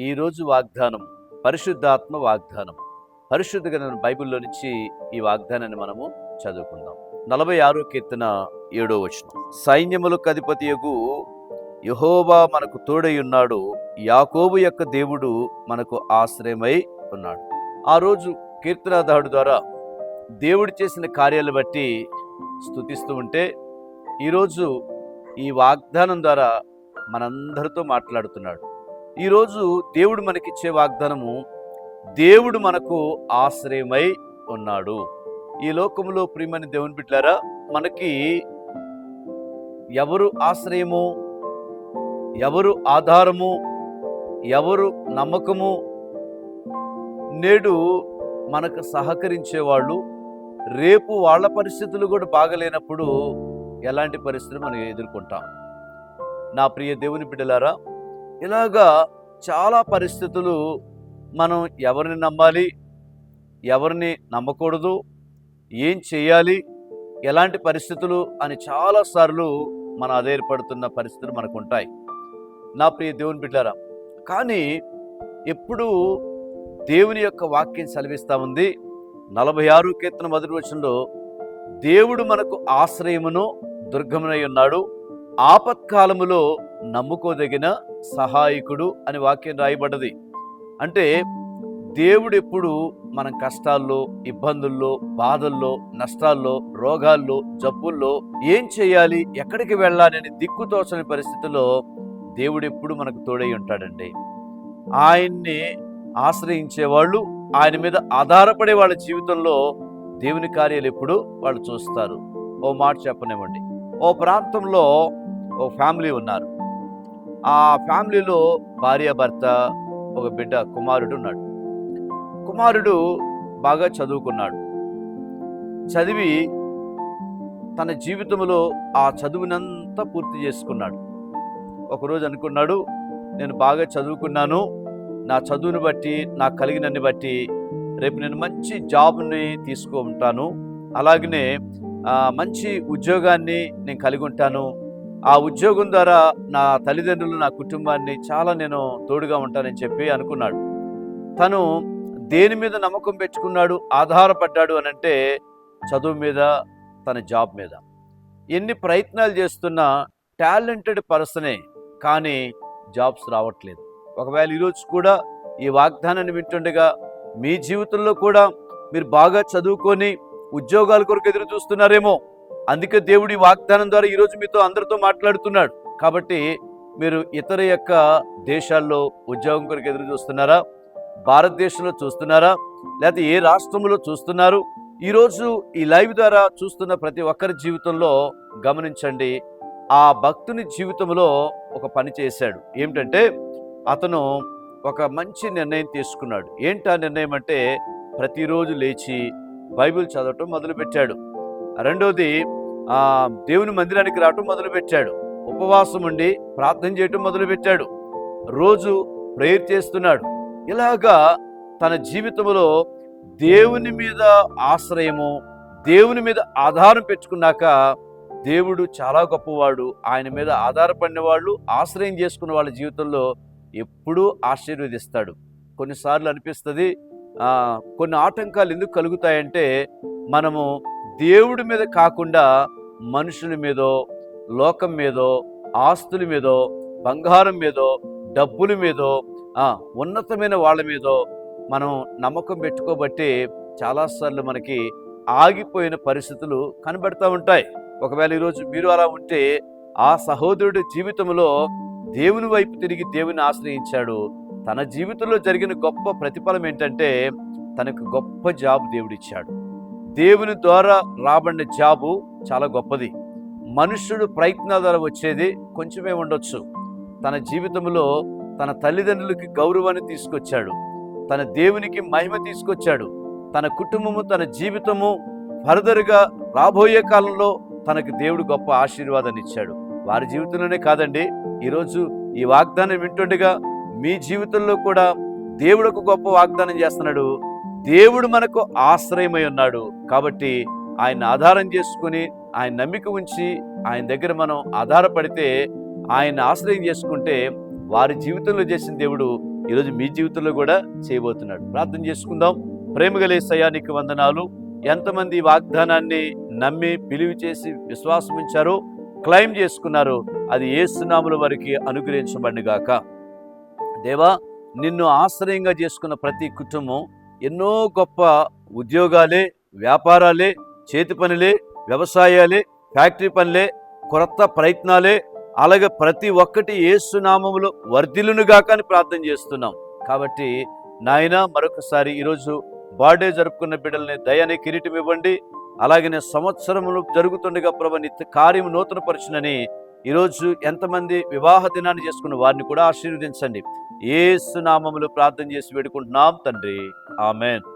ఈరోజు వాగ్దానం పరిశుద్ధాత్మ వాగ్దానం. పరిశుద్ధ గ్రంథం బైబిల్లో నుంచి ఈ వాగ్దానాన్ని మనము చదువుకుందాం. నలభై ఆరో కీర్తన ఏడో వచనం. సైన్యములకు అధిపతియగు యహోవా మనకు తోడై ఉన్నాడు. యాకోబు యొక్క దేవుడు మనకు ఆశ్రయమై ఉన్నాడు. ఆ రోజు కీర్తనాదారుడు ద్వారా దేవుడు చేసిన కార్యాలు బట్టి స్తుతిస్తూ ఉంటే ఈరోజు ఈ వాగ్దానం ద్వారా మనందరితో మాట్లాడుతున్నాడు. ఈరోజు దేవుడు మనకిచ్చే వాగ్దానము దేవుడు మనకు ఆశ్రయమై ఉన్నాడు. ఈ లోకంలో ప్రియమని దేవుని బిడ్డారా మనకి ఎవరు ఆశ్రయము ఎవరు ఆధారము ఎవరు నమ్మకము నేడు మనకు సహకరించేవాళ్ళు రేపు వాళ్ళ పరిస్థితులు కూడా బాగలేనప్పుడు ఎలాంటి పరిస్థితులు మనం ఎదుర్కొంటాం? నా ప్రియ దేవుని బిడ్డలారా ఇలాగా చాలా పరిస్థితులు మనం ఎవరిని నమ్మాలి ఎవరిని నమ్మకూడదు ఏం చేయాలి ఎలాంటి పరిస్థితులు అని చాలాసార్లు మన అదేర్పడుతున్న పరిస్థితులు మనకు ఉంటాయి నా ప్రియ దేవుని బిడ్డారా కానీ ఎప్పుడు దేవుని యొక్క వాక్యం సెలవిస్తా ఉంది. నలభై ఆరు కీర్తన మొదటి వచనంలో దేవుడు మనకు ఆశ్రయమును దుర్గమునై ఉన్నాడు. ఆపత్కాలములో నమ్ముకోదగిన సహాయకుడు అని వాక్యం రాయబడ్డది. అంటే దేవుడు ఎప్పుడు మనం కష్టాల్లో ఇబ్బందుల్లో బాధల్లో నష్టాల్లో రోగాల్లో జబ్బుల్లో ఏం చేయాలి ఎక్కడికి వెళ్ళాలి అని దిక్కుతోచని పరిస్థితుల్లో దేవుడు ఎప్పుడు మనకు తోడై ఉంటాడండి. ఆయన్ని ఆశ్రయించే వాళ్ళు ఆయన మీద ఆధారపడే వాళ్ళ జీవితంలో దేవుని కార్యాలు ఎప్పుడు వాళ్ళు చూస్తారు. ఓ మాట చెప్పనివ్వండి. ఓ ప్రాంతంలో ఓ ఫ్యామిలీ ఉన్నారు. ఆ ఫ్యామిలీలో భార్య భర్త ఒక బిడ్డ కుమారుడు ఉన్నాడు. కుమారుడు బాగా చదువుకున్నాడు. చదివి తన జీవితంలో ఆ చదువునంతా పూర్తి చేసుకున్నాడు. ఒకరోజు అనుకున్నాడు నేను బాగా చదువుకున్నాను. నా చదువుని బట్టి నాకు కలిగినన్ని బట్టి రేపు నేను మంచి జాబ్ని తీసుకుంటాను. అలాగనే మంచి ఉద్యోగాన్ని నేను కలిగి ఉంటాను. ఆ ఉద్యోగం ద్వారా నా తల్లిదండ్రులు నా కుటుంబాన్ని చాలా నేను తోడుగా ఉంటానని చెప్పి అనుకున్నాడు. తను దేని మీద నమ్మకం పెట్టుకున్నాడు ఆధారపడ్డాడు అని అంటే చదువు మీద తన జాబ్ మీద. ఎన్ని ప్రయత్నాలు చేస్తున్నా టాలెంటెడ్ పర్సనే కానీ జాబ్స్ రావట్లేదు. ఒకవేళ ఈరోజు కూడా ఈ వాగ్దానాన్ని వింటుండగా మీ జీవితంలో కూడా మీరు బాగా చదువుకొని ఉద్యోగాల కొరకు ఎదురు చూస్తున్నారేమో అందుకే దేవుడి వాగ్దానం ద్వారా ఈరోజు మీతో అందరితో మాట్లాడుతున్నాడు. కాబట్టి మీరు ఇతర యొక్క దేశాల్లో ఉద్యోగం కొరకు ఎదురు చూస్తున్నారా? భారతదేశంలో చూస్తున్నారా? లేకపోతే ఏ రాష్ట్రంలో చూస్తున్నారు? ఈరోజు ఈ లైవ్ ద్వారా చూస్తున్న ప్రతి ఒక్కరి జీవితంలో గమనించండి. ఆ భక్తుని జీవితంలో ఒక పని చేశాడు. ఏమిటంటే అతను ఒక మంచి నిర్ణయం తీసుకున్నాడు. ఏంటి ఆ నిర్ణయం అంటే ప్రతిరోజు లేచి బైబిల్ చదవటం మొదలుపెట్టాడు. రెండవది ఆ దేవుని మందిరానికి రావటం మొదలుపెట్టాడు. ఉపవాసం ఉండి ప్రార్థన చేయటం మొదలుపెట్టాడు. రోజు ప్రేయర్ చేస్తున్నాడు. ఇలాగా తన జీవితంలో దేవుని మీద ఆశ్రయము దేవుని మీద ఆధారం పెట్టుకున్నాక దేవుడు చాలా గొప్పవాడు. ఆయన మీద ఆధారపడిన వాళ్ళు ఆశ్రయం చేసుకున్న వాళ్ళ జీవితంలో ఎప్పుడూ ఆశీర్వదిస్తాడు. కొన్నిసార్లు అనిపిస్తుంది కొన్ని ఆటంకాలు ఎందుకు కలుగుతాయంటే మనము దేవుడి మీద కాకుండా మనుషుల మీదో లోకం మీదో ఆస్తుల మీదో బంగారం మీదో డబ్బుల మీదో ఉన్నతమైన వాళ్ళ మీదో మనం నమ్మకం పెట్టుకోబట్టి చాలాసార్లు మనకి ఆగిపోయిన పరిస్థితులు కనబడతా ఉంటాయి. ఒకవేళ ఈరోజు మీరు అలా ఉంటే ఆ సహోదరుడి జీవితంలో దేవుని వైపు తిరిగి దేవుని ఆశ్రయించాడు. తన జీవితంలో జరిగిన గొప్ప ప్రతిఫలం ఏంటంటే తనకు గొప్ప జాబ్ దేవుడిచ్చాడు. దేవుని ద్వారా రాబడిన జాబు చాలా గొప్పది. మనుష్యుడు ప్రయత్నాల ద్వారా వచ్చేది కొంచెమే ఉండొచ్చు. తన జీవితంలో తన తల్లిదండ్రులకి గౌరవాన్ని తీసుకొచ్చాడు. తన దేవునికి మహిమ తీసుకొచ్చాడు. తన కుటుంబము తన జీవితము ఫర్దర్గా రాబోయే కాలంలో తనకు దేవుడు గొప్ప ఆశీర్వాదాన్ని ఇచ్చాడు. వారి జీవితంలోనే కాదండి ఈరోజు ఈ వాగ్దానం వింటుండగా మీ జీవితంలో కూడా దేవుడు ఒక గొప్ప వాగ్దానం చేస్తున్నాడు. దేవుడు మనకు ఆశ్రయమై ఉన్నాడు కాబట్టి ఆయన ఆధారం చేసుకుని ఆయన నమ్మిక ఉంచి ఆయన దగ్గర మనం ఆధారపడితే ఆయన ఆశ్రయం చేసుకుంటే వారి జీవితంలో చేసిన దేవుడు ఈరోజు మీ జీవితంలో కూడా చేయబోతున్నాడు. ప్రార్థన చేసుకుందాం. ప్రేమగలే సయానికి వందనాలు. ఎంతమంది వాగ్దానాన్ని నమ్మి పిలివి చేసి విశ్వాసం ఉంచారో క్లైమ్ చేసుకున్నారో అది ఏ సునాములు వారికి అనుగ్రహించబడిగాక దేవా నిన్ను ఆశ్రయంగా చేసుకున్న ప్రతి కుటుంబం ఎన్నో గొప్ప ఉద్యోగాలే వ్యాపారాలే చేతి పనులే వ్యవసాయాలే ఫ్యాక్టరీ పనులే కొత్త ప్రయత్నాలే అలాగే ప్రతి ఒక్కటి ఏసునామములో వర్ధిలునుగాక అని ప్రార్థన చేస్తున్నాం. కాబట్టి నాయన మరొకసారి ఈరోజు బర్త్డే జరుపుకున్న బిడ్డల్ని దయని కిరీటం ఇవ్వండి. అలాగనే సంవత్సరములు జరుగుతుండగా ప్రభు నిత్య కార్యం నూతనపరచునని ఈరోజు ఎంతమంది వివాహ దినాన్ని చేసుకున్న వారిని కూడా ఆశీర్వదించండి. ఏసునామములు ప్రార్థన చేసి వేడుకుంటున్నాం తండ్రి. ఆమెన్.